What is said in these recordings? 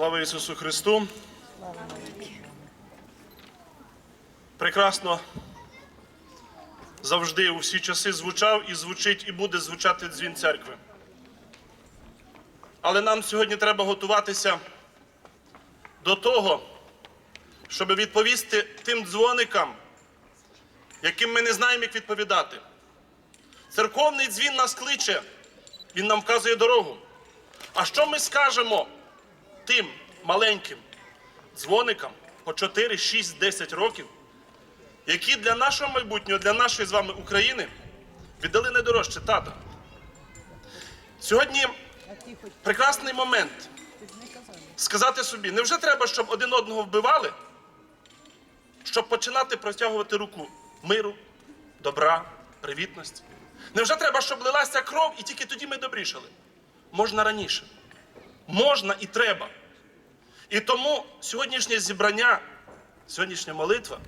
Слава Ісусу Христу! Прекрасно завжди у всі часи звучав і звучить, і буде звучати дзвін церкви. Але нам сьогодні треба готуватися до того, щоб відповісти тим дзвоникам, яким ми не знаємо, як відповідати. Церковний дзвін нас кличе, він нам вказує дорогу. А що ми скажемо тим маленьким дзвоникам по 4, 6, 10 років, які для нашого майбутнього, для нашої з вами України віддали найдорожче тата? Сьогодні прекрасний момент сказати собі, невже треба, щоб один одного вбивали, щоб починати протягувати руку миру, добра, привітності? Невже треба, щоб лилася кров і тільки тоді ми добрішали? Можна раніше. Можна і треба. І тому сьогоднішнє зібрання, сьогоднішня молитва,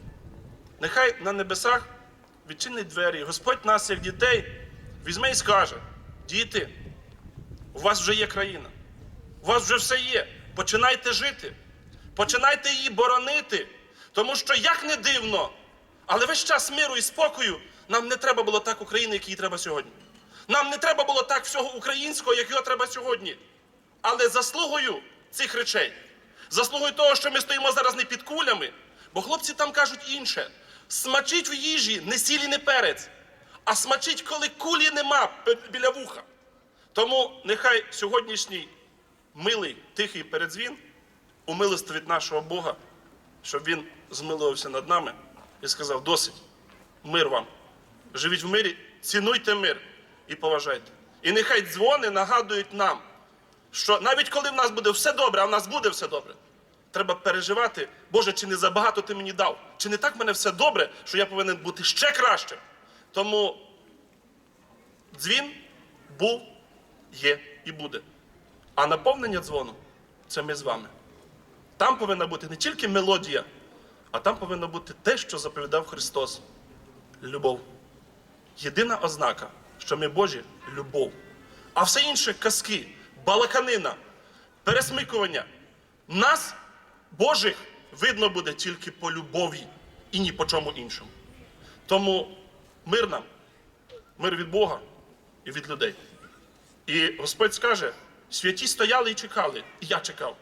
нехай на небесах відчинить двері. Господь нас, як дітей, візьме і скаже: діти, у вас вже є країна, у вас вже все є. Починайте жити, починайте її боронити. Тому що, як не дивно, але весь час миру і спокою нам не треба було так України, як її треба сьогодні. Нам не треба було так всього українського, як його треба сьогодні. Але заслугою цих речей, заслугою того, що ми стоїмо зараз не під кулями, бо хлопці там кажуть інше: смачить в їжі не сілі, не перець, а смачить, коли кулі нема біля вуха. Тому нехай сьогоднішній милий тихий передзвін умилостив від нашого Бога, щоб він змилувався над нами і сказав: досить, мир вам. Живіть в мирі, цінуйте мир і поважайте. І нехай дзвони нагадують нам, що навіть коли в нас буде все добре, а в нас буде все добре, треба переживати, Боже, чи не забагато ти мені дав? Чи не так мене все добре, що я повинен бути ще кращим? Тому дзвін був, є і буде. А наповнення дзвону це ми з вами. Там повинна бути не тільки мелодія, а там повинно бути те, що заповідав Христос любов. Єдина ознака, що ми Божі любов. А все інше казки, балаканина, пересмикування. Нас, Божих, видно буде тільки по любові і ні по чому іншому. Тому мир нам, мир від Бога і від людей. І Господь скаже: святі стояли і чекали, і я чекав.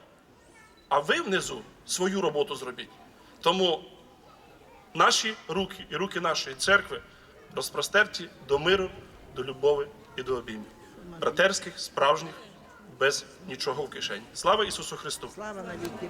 А ви внизу свою роботу зробіть. Тому наші руки і руки нашої церкви розпростерті до миру, до любові і до обіймів. Братерських, справжніх, без нічого в кишені. Слава Ісусу Христу! Слава навіки.